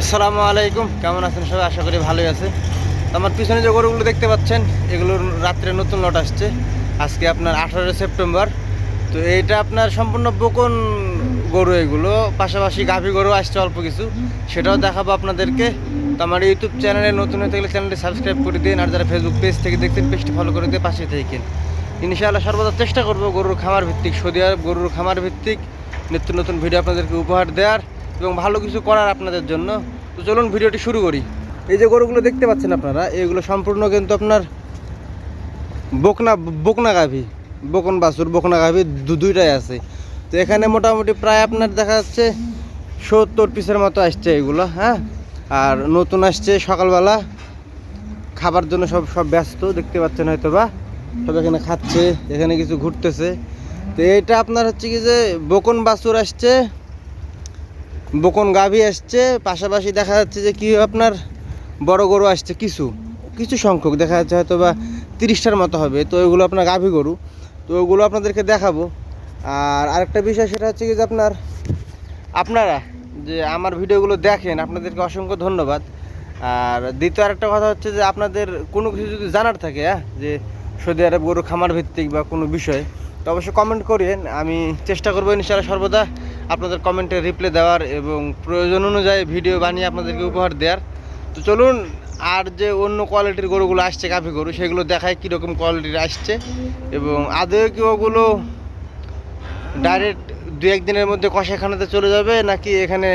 আসসালামু আলাইকুম। কেমন আছেন সবাই? আশা করি ভালোই আছে আমার পিছনে যে গরুগুলো দেখতে পাচ্ছেন, এগুলোর রাত্রে নতুন লট আসছে। আজকে আপনার আঠারোই সেপ্টেম্বর। তো এইটা আপনার সম্পূর্ণ বকন গরু এগুলো। পাশাপাশি গাভী গরু আসছে অল্প কিছু। সেটাও দেখাবো আপনাদেরকে। তো আমার ইউটিউব চ্যানেলে নতুন হয়ে থাকলে চ্যানেলটি সাবস্ক্রাইব করে দিন। আর যারা ফেসবুক পেজ থেকে দেখতেন পেজটি ফলো করে দিয়ে পাশে থাকেন। ইনশাআল্লাহ সর্বদা চেষ্টা করব গরুর খামার ভিত্তিক সৌদি আরব গরুর খামার ভিত্তিক নিত্য নতুন ভিডিও আপনাদেরকে উপহার দেওয়ার। এবং ভালো কিছু করার আপনাদের জন্য। তো চলুন ভিডিওটি শুরু করি। এই যে গরুগুলো দেখতে পাচ্ছেন আপনারা, এগুলো সম্পূর্ণ কিন্তু আপনার বকনা বকনা গাভী, বকন বাছুর, বকনা গাভী দুইটাই আছে। তো এখানে মোটামুটি প্রায় আপনার দেখা যাচ্ছে সত্তর পিসের মতো আসছে এগুলো হ্যাঁ? আর নতুন আসছে সকালবেলা, খাবার জন্য সব সব ব্যস্ত, দেখতে পাচ্ছেন হয়তো বা সব এখানে খাচ্ছে, এখানে কিছু ঘুরতেছে। তো এটা আপনার হচ্ছে কি যে বকন বাছুর আসছে বকন গাভী আসছে, পাশাপাশি দেখা যাচ্ছে যে কি আপনার বড় গরু আসছে, কিছু কিছু সংখ্যক, দেখা যাচ্ছে হয়তো বা তিরিশটার মতো হবে। তো ওইগুলো আপনার গাভী গরু, তো ওগুলো আপনাদেরকে দেখাবো। আর আরেকটা বিষয় সেটা হচ্ছে কি যে আপনার, আপনারা যে আমার ভিডিওগুলো দেখেন, আপনাদেরকে অসংখ্য ধন্যবাদ। আর দ্বিতীয় আরেকটা কথা হচ্ছে যে আপনাদের কোনো কিছু যদি জানার থাকে হ্যাঁ যে সৌদি আরব গরু খামার ভিত্তিক বা কোনো বিষয় তো অবশ্যই কমেন্ট করেন আমি চেষ্টা করব ইনশাআল্লাহ সর্বদা আপনাদের কমেন্টে রিপ্লাই দেওয়ার এবং প্রয়োজন অনুযায়ী ভিডিও বানিয়ে আপনাদেরকে উপহার দেওয়ার। তো চলুন, আর যে অন্য কোয়ালিটির গরুগুলো আসছে, গাভী গরু, সেগুলো দেখায় কীরকম কোয়ালিটির আসছে। এবং আদৌ কি ওগুলো ডাইরেক্ট দু একদিনের মধ্যে কষাখানাতে চলে যাবে, নাকি এখানে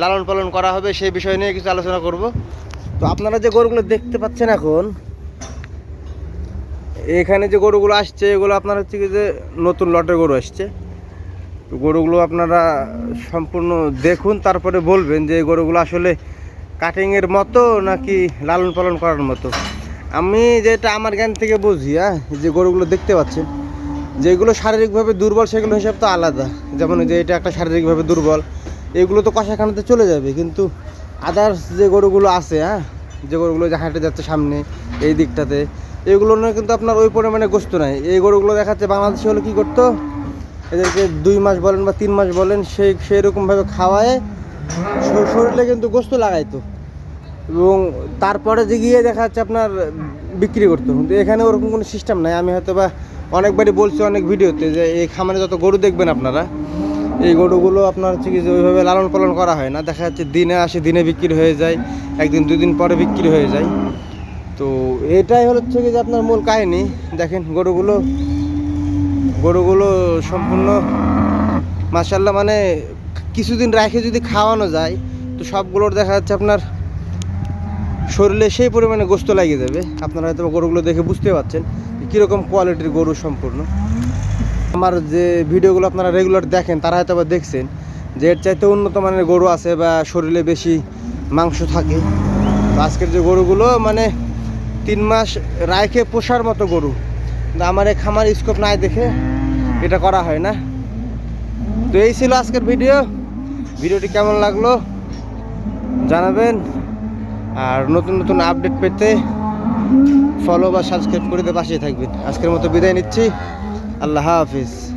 লালন পালন করা হবে, সেই বিষয় নিয়ে কিছু আলোচনা করব। তো আপনারা যে গরুগুলো দেখতে পাচ্ছেন এখন এখানে যে গরুগুলো আসছে, এগুলো আপনার হচ্ছে কি যে নতুন লটের গরু আসছে। তো গরুগুলো আপনারা সম্পূর্ণ দেখুন, তারপরে বলবেন যে এই গরুগুলো আসলে কাটিংয়ের মতো নাকি লালন পালন করার মতো। আমি যেটা আমার জ্ঞান থেকে বুঝি হ্যাঁ যে গরুগুলো দেখতে পাচ্ছেন যেগুলো শারীরিকভাবে দুর্বল, সেগুলো হিসাব তো আলাদা। যেমন যে এটা একটা শারীরিকভাবে দুর্বল, এগুলো তো কষাখানাতে চলে যাবে, কিন্তু আদার্স যে গরুগুলো আছে হ্যাঁ যে গরুগুলো যে হাঁটে যাচ্ছে সামনে, এই দিকটাতে, এগুলো নিয়ে কিন্তু আপনার ওই পরিমাণে গোস্ত নাই। এই গরুগুলো দেখাচ্ছে বাংলাদেশে হলে কী করতো? এদেরকে দুই মাস বলেন বা তিন মাস বলেন, সেই সেই রকমভাবে খাওয়ায় শরীরে কিন্তু গোস্ত লাগাইতো। এবং তারপরে যে গিয়ে দেখা যাচ্ছে আপনার বিক্রি করতো। কিন্তু এখানে ওরকম কোনো সিস্টেম নাই। আমি হয়তো বা অনেকবারই বলছি অনেক ভিডিওতে যে এই খামারে যত গরু দেখবেন আপনারা এই গরুগুলো আপনার হচ্ছে কি যে ওইভাবে লালন পালন করা হয় না। দেখা যাচ্ছে দিনে আসে, দিনে বিক্রি হয়ে যায়, একদিন দুই দিন পরে বিক্রি হয়ে যায়। তো এটাই হচ্ছে কি যে আপনার মূল কাহিনি। দেখেন গরুগুলো গরুগুলো সম্পূর্ণ মাসাল্লাহ মানে কিছুদিন রাখে যদি খাওয়ানো যায়, তো সবগুলোর দেখা যাচ্ছে আপনার শরীরে সেই পরিমাণে গোস্ত লাগিয়ে যাবে আপনারা হয়তো গরুগুলো দেখে বুঝতে পারছেন কীরকম কোয়ালিটির গরু সম্পূর্ণ। আমার যে ভিডিওগুলো আপনারা রেগুলার দেখেন, তারা হয়তো বা দেখছেন যে এর চাইতে উন্নত মানের গরু আছে বা শরীরে বেশি মাংস থাকে। আজকের যে গরুগুলো মানে তিন মাস রায়কে পোষার মতো গরু। আমার এই খামার স্কোপ নাই দেখে এটা করা হয় না। তো এই ছিল আজকের ভিডিও। ভিডিওটি কেমন লাগল জানাবেন। আর নতুন নতুন আপডেট পেতে ফলো বা সাবস্ক্রাইব করে দিয়ে পাশে থাকবেন। আজকের মতো বিদায় নিচ্ছি। আল্লাহ হাফিজ।